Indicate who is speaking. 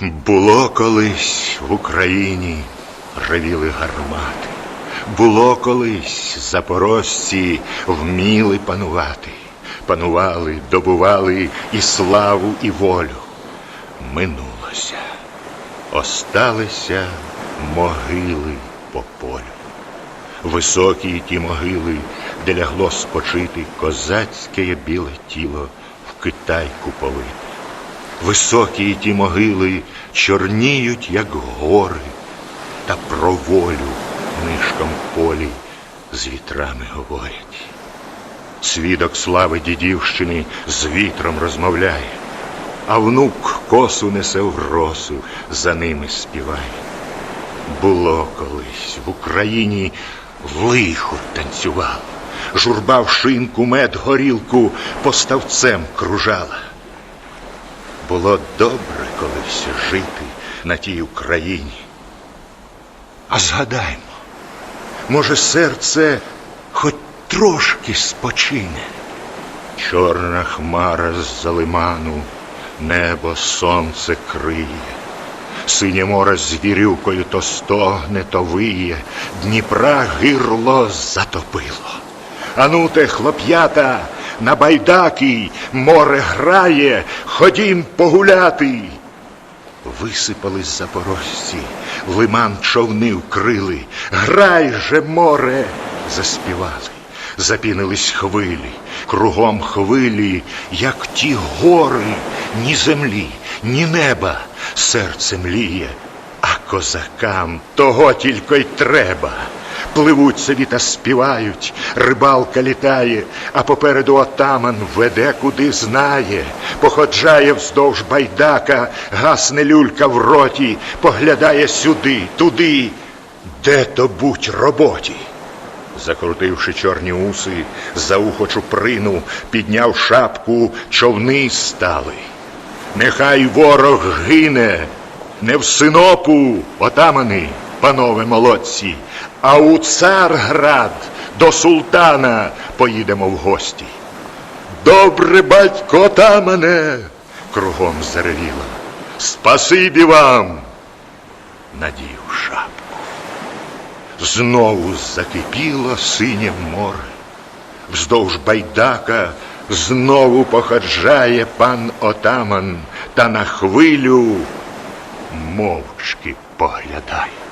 Speaker 1: Було колись в Україні ревіли гармати. Було колись запорожці вміли панувати. Панували, добували і славу, і волю. Минулося. Осталися могили по полю. Високі ті могили, де лягло спочити козацьке біле тіло в китайку повите. Високі ті могили чорніють, як гори, та про волю нишком полі з вітрами говорять. Свідок слави дідівщини з вітром розмовляє, а внук косу несе в росу, за ними співає. Було колись в Україні лихо танцювало, журба в шинку, мед, горілку поставцем кружала. Було добре колись жити на тій Україні. А згадаймо, може, серце хоч трошки спочине. Чорна хмара з-за лиману, небо сонце криє. Синє море з вірюкою то стогне, то виє, Дніпра гирло затопило. Ану те, хлоп'ята, на байдаки море грає, ходім погуляти. Висипались запорожці, лиман човни вкрили, грай же море, заспівали, запінились хвилі, кругом хвилі, як ті гори, ні землі, ні неба, серце мліє, а козакам того тільки й треба. Пливуть собі та співають, рибалка літає, а попереду отаман веде, куди знає, походжає вздовж байдака, гасне люлька в роті, поглядає сюди, туди, де то будь роботі. Закрутивши чорні уси, за ухо чуприну, підняв шапку, човни стали. Нехай ворог гине, не в синопу, отамани, панове молодці, а у Царград до султана поїдемо в гості. Добре, батько отамане, кругом заревіло. Спасибі вам, надів шапку. Знову закипіло синє море. Вздовж байдака знову походжає пан отаман та на хвилю мовчки поглядає.